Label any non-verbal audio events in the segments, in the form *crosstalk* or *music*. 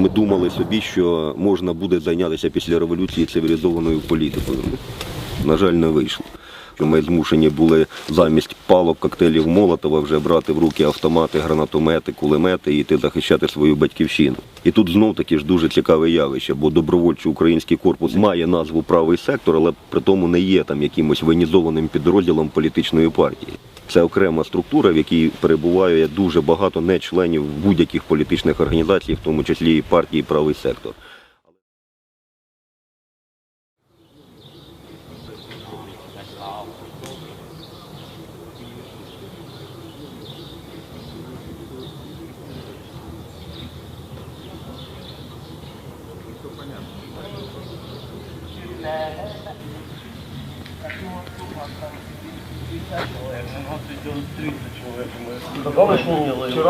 Ми думали собі, що можна буде зайнятися після революції цивілізованою політикою. На жаль, не вийшло. Ми змушені були замість палок коктейлів Молотова вже брати в руки автомати, гранатомети, кулемети і йти захищати свою батьківщину. І тут знов таки ж дуже цікаве явище, бо добровольчий український корпус має назву правий сектор, але при тому не є там якимось воєнізованим підрозділом політичної партії. Це окрема структура, в якій перебуває дуже багато нечленів будь-яких політичних організацій, в тому числі і партії правий сектор.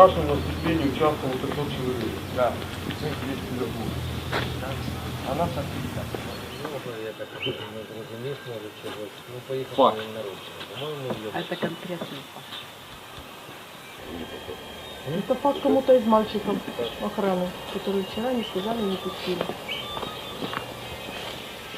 Вчорашньому, вчорашньому выступлении участвовало 500 человек. Да. Факт. Это конкретный факт. Это факт кому-то из мальчиков охраны, которые вчера не сказали, не пустили.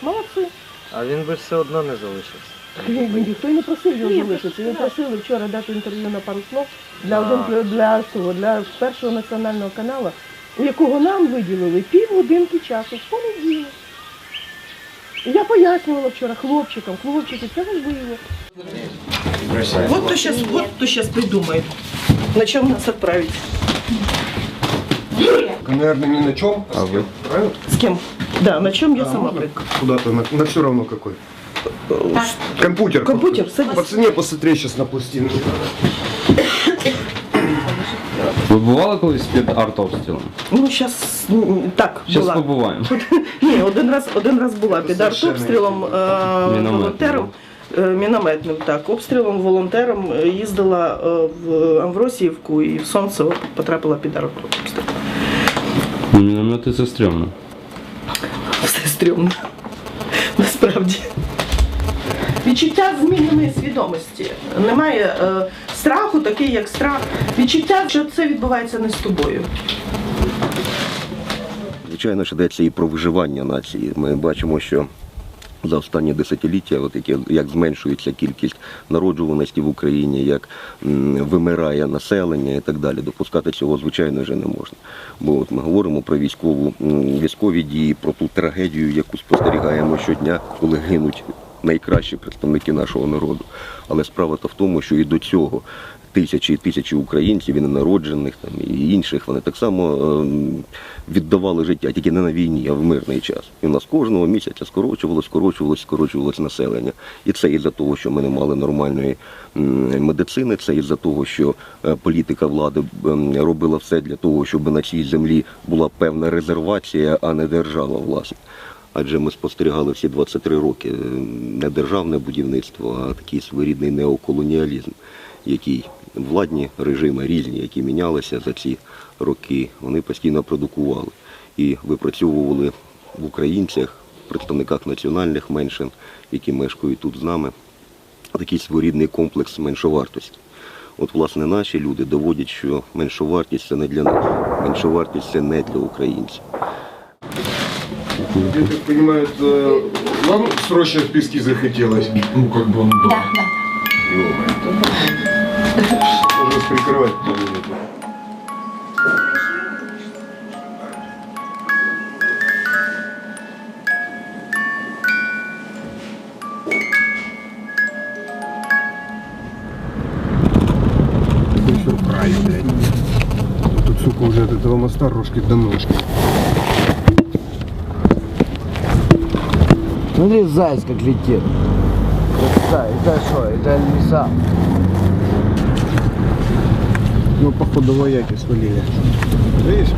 Молодці. А він би все одно не залишився. Ніхто й не просив його залишитися. Він просили вчора дати інтерв'ю на пару слов для, один, для, цього, для першого національного каналу, якого нам виділили півгодинки часу в понеділок. Я пояснювала вчора хлопчикам, хлопчики, це важливо. Вот кто сейчас, вот кто сейчас придумает, на чем нас отправить. Наверное, ни на чем. А вы? Правильно? С кем? Да, на чем я сама можно приду. Куда-то, на, на все равно какой. Компьютер. Компьютер, садись. По цене посмотреть сейчас на пластину. Ви бували колись під артобстрілом? Ну, зараз так Зараз була. побуваємо. *laughs* Ні, один раз, один раз була під артобстрілом е, волонтером. е, Мінометним, так, обстрілом волонтером е, їздила в Амвросіївку і в Сонцево потрапила під артобстріл. Міномети це стрьомно. Все стрьомно. Насправді. Відчуття зміненої свідомості. Немає е, страху, такий як страх. Відчуття, що це відбувається не з тобою. Звичайно ж йдеться і про виживання нації. Ми бачимо, що за останні десятиліття, от яке як зменшується кількість народжуваності в Україні, як м, вимирає населення і так далі. Допускати цього звичайно вже не можна. Бо от ми говоримо про військову м, військові дії, про ту трагедію, яку спостерігаємо щодня, коли гинуть найкращі представники нашого народу. Але справа то в тому, що і до цього тисячі і тисячі українців, і ненароджених там і інших, вони так само е, віддавали життя, тільки не на війні, а в мирний час. І в нас кожного місяця скорочувалось, скорочувалось, скорочувалось населення. І це із-за того, що ми не мали нормальної медицини, це із-за того, що е, політика влади робила все для того, щоб на цій землі була певна резервація, а не держава, власне. Адже ми спостерігали всі 23 роки е, не державне будівництво, а такий своєрідний неоколоніалізм, який владні режими різні, які мінялися за ці роки, вони постійно продукували і випрацьовували в українцях, представниках національних меншин, які мешкають тут з нами, такий своєрідний комплекс меншовартості. От, власне, наші люди доводять, що меншовартість це не для нас, меншовартість це не для українців. Я так понимаю, это вам срочно списки захотелось? Ну, как бы он был. Да, да. Прикрывать. В краю, блядь. Тут, сука, уже от этого моста рожки до ножки. Смотри, заяц как летит. Это, это что? Это лиса. Ну, походу, вояки свалили. Видишь?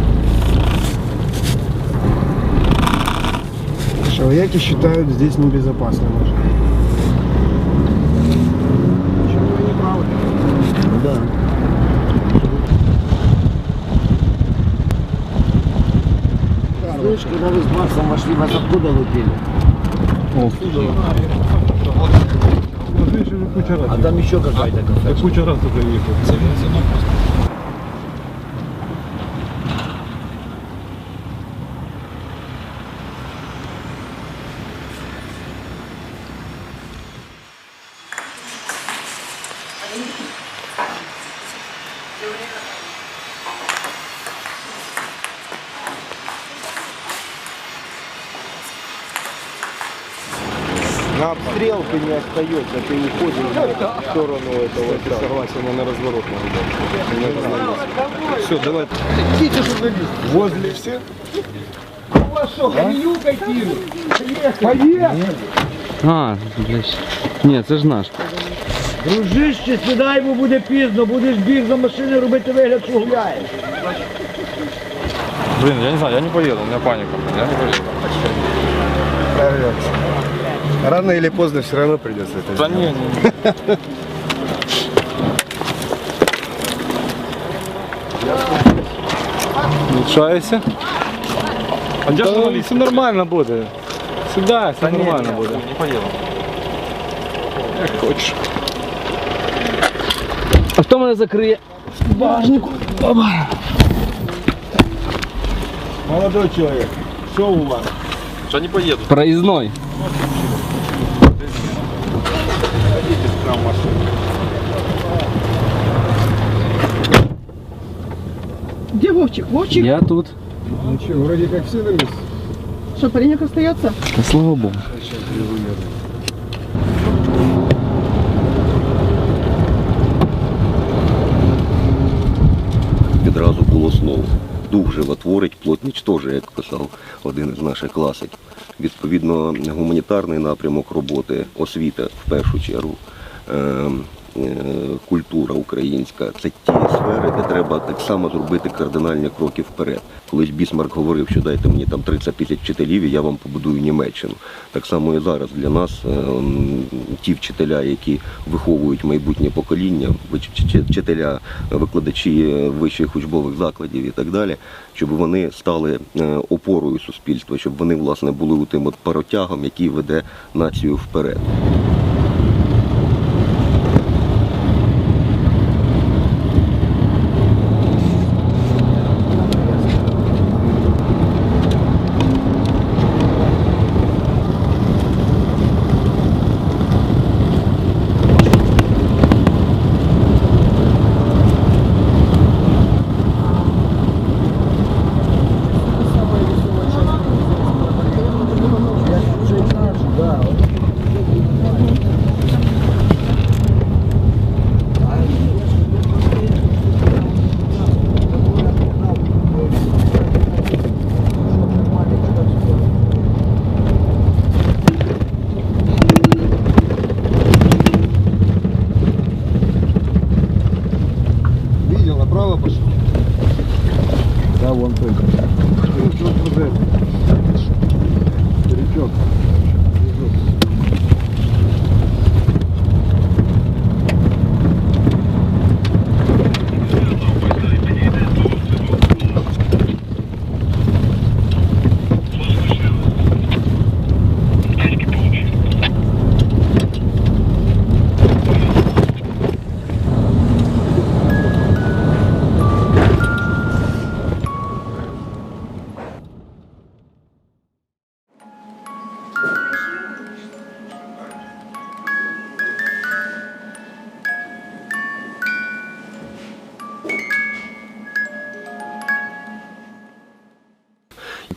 Что вояки считают здесь небезопасным уже. Почему они правы? Да. Слышь, когда вы с Максом вошли, вас откуда лупили? А там еще какая-то кафе. Куча раз уже ехал. На обстрел ты не остается, ты уходишь в сторону этого. Ты согласен на разворот Все, давай. Возле все? А, блядь. Ні, це ж наш. Дружище, сідай, бо буде пізно, будеш біг за машиною робити вигляд, що гуляєш. Блин, я не знаю, я не поеду, у меня паника, блин, я не поеду. Прорвемся. Рано или поздно все равно придется это Да сделать. не, не. Лучаешься? А где журналист? Все нормально будет. Сюда, все нормально будет. Не поеду. Как хочешь. А хто мене закриє? Молодой человек, что у вас? Что не поеду? Проїзной. Где Вовчик? Вовчик? Я тут. Ничего, вроде как все на месте. Что, паренек остается? Та слава Богу. відразу було слово. Дух животворить, плоть нічтожить, як писав один із наших класиків. Відповідно, гуманітарний напрямок роботи, освіта в першу чергу, культура українська це ті сфери, де треба так само зробити кардинальні кроки вперед. Колись Бісмарк говорив, що дайте мені там 30 тисяч вчителів, і я вам побудую Німеччину. Так само і зараз для нас е, ті вчителя, які виховують майбутнє покоління, вчителя, викладачі е, вищих учбових закладів і так далі, щоб вони стали е, опорою суспільства, щоб вони власне були тим от паротягом, який веде націю вперед.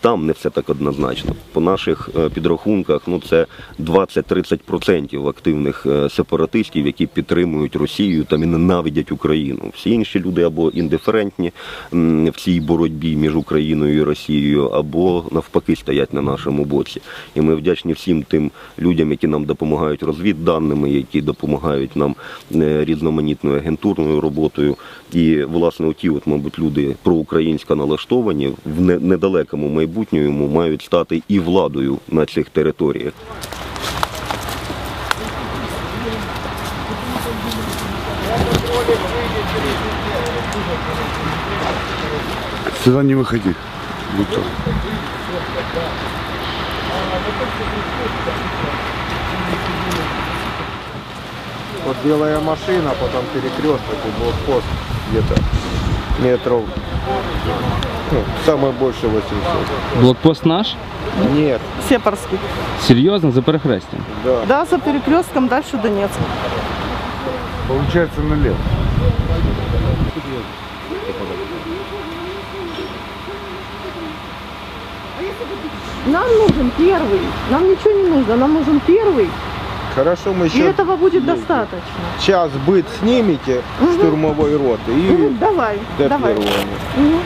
Там не все так однозначно. По наших е, підрахунках, ну це 20-30% активних е, сепаратистів, які підтримують Росію там і ненавидять Україну. Всі інші люди або індиферентні в цій боротьбі між Україною і Росією, або навпаки стоять на нашому боці. І ми вдячні всім тим людям, які нам допомагають розвідданими, які допомагають нам е, різноманітною агентурною роботою. І власне оті, от, мабуть, люди проукраїнсько налаштовані в недалекому майбутньому мають стати і владою на цих територіях. Сюда не выходи. Будто. Вот белая машина, потом перекресток и блокпост где-то метров, ну, самое больше 800. Блокпост наш? Нет, Сепарский. Серйозно, за перехрестям. да. Да, за перекрестком дальше Донецк. Получается налево. Нам нужен первый. Нам ничего не нужно. Нам нужен первый Хорошо, мы И сейчас этого будет достаточно. час быт снимете штурмовой роты и Мгм, Давай, до давай. первого. Мгм.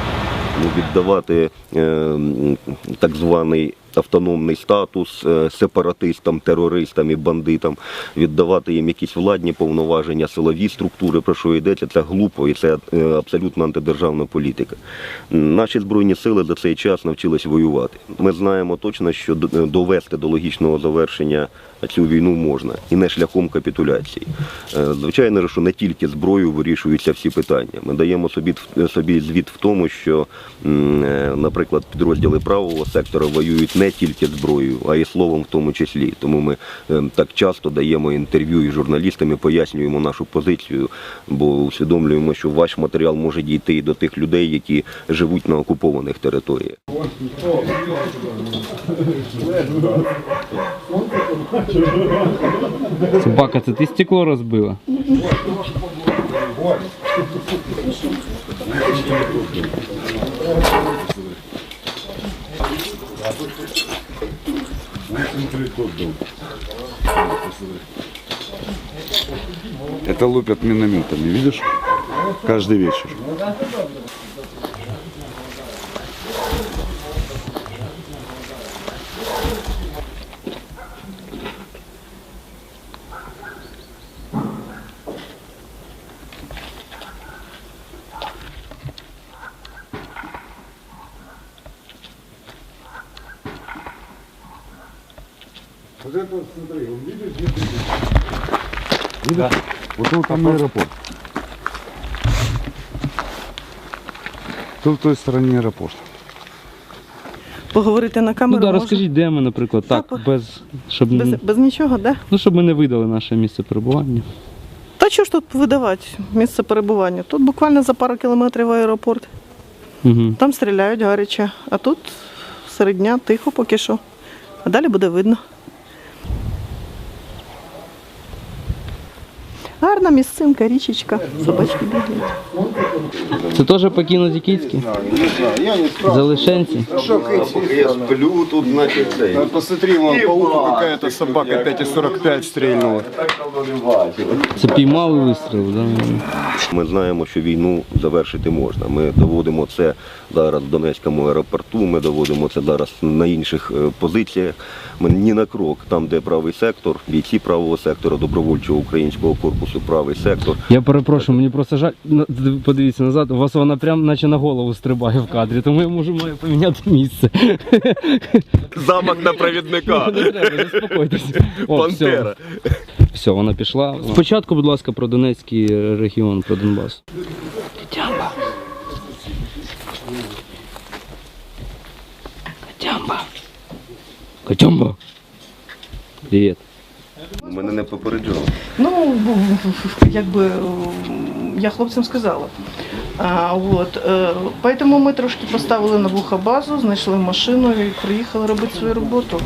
Віддавати е, так званий автономний статус е, сепаратистам, терористам і бандитам, віддавати їм якісь владні повноваження, силові структури, про що йдеться, це глупо і це е, абсолютно антидержавна політика. Наші збройні сили за цей час навчились воювати. Ми знаємо точно, що довести до логічного завершення цю війну можна і не шляхом капітуляції. Е, Звичайно, що не тільки зброєю вирішуються всі питання. Ми даємо собі собі звіт в тому, що, е, наприклад, підрозділи правого сектора воюють не тільки зброєю, а й словом в тому числі. Тому ми е, так часто даємо інтерв'ю із журналістами, пояснюємо нашу позицію, бо усвідомлюємо, що ваш матеріал може дійти і до тих людей, які живуть на окупованих територіях. Собака, це ти стекло розбила? Это лупят минометами, видишь? Каждый вечер. это вот смотри, он видишь, где ты Видишь? Вот это там аэропорт. Тут в той стороне аэропорт. Поговорити на Ну камеру да, можна? розкажіть, де ми, наприклад, так, Та, по- без щоб Без, н- без нічого, да? ну, щоб ми не видали наше місце перебування. Та що ж тут видавати місце перебування? Тут буквально за пару кілометрів аеропорт. Угу. Там стріляють гаряче, а тут серед дня тихо поки що. А далі буде видно. Гарна місцинка, річечка, собачки бігають. Це теж покинуті кицьки? Залишенці? Я сплю, тут значить цей. Посмотри, вон по уху какая-то собака 5,45 стрельнула. Це піймали вистріл, да? Ми знаємо, що війну завершити можна. Ми доводимо це зараз в Донецькому аеропорту, ми доводимо це зараз на інших е, позиціях. Ми ні на крок, там, де правий сектор, бійці правого сектора, добровольчого українського корпусу, правий сектор. Я перепрошую, мені просто жаль. Подивіться назад, у вас вона прям наче на голову стрибає в кадрі, тому я можу маю поміняти місце. *laughs* Замок на провідника. Не треба, заспокойтеся. О, все. Пантера. Все, вона пішла. Спочатку, будь ласка, про Донецький регіон, про Донбас. Котямба. Котямба. Котямба. Привіт. Мене не попереджали. Ну, якби я хлопцям сказала. А, от, е, поэтому ми трошки поставили на вуха базу, знайшли машину і приїхали робити свою роботу.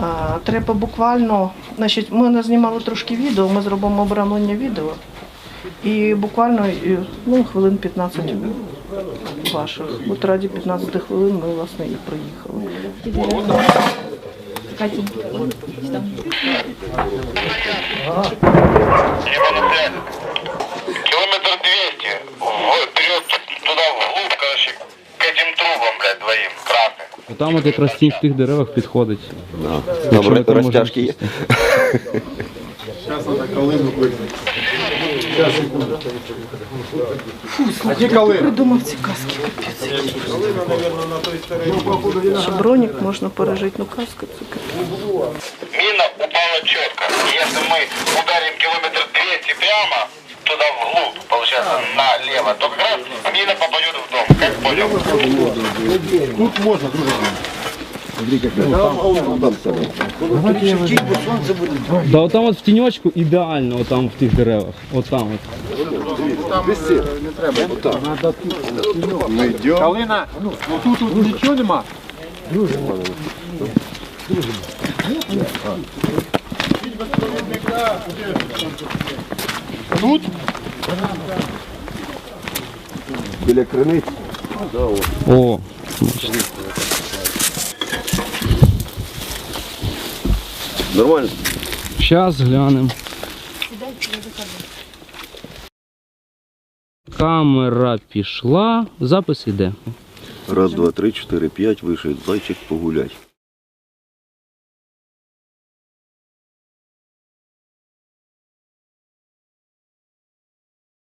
А, треба буквально, значить, ми назнімали трошки відео, ми зробимо обрамлення відео. І буквально ну, хвилин 15 ваших. От раді 15 хвилин ми власне і приїхали. Километр 200. Вперед туда вглубь, короче, к этим трубам, блядь, двоим, красным. Там от якраз тінь в тих деревах підходить. Там Якщо ми там розтяжки є. *laughs* *laughs* можемо Придумав ці каски, капець. Що бронік можна пережити, ну каска це капець. Мина упала четко. И если мы ударим километр 200 прямо туда вглубь, получается, налево, то как раз мина попадет в дом. Как понял? Да, отам от в тіньочку ідеально, отам в тих деревах. Отам от. Калина, ну тут, тут нічого нема. Біля криниць. О, Нормально. Зараз глянемо. Камера пішла, запис іде. Раз, два, три, чотири, п'ять, вийшов зайчик погулять.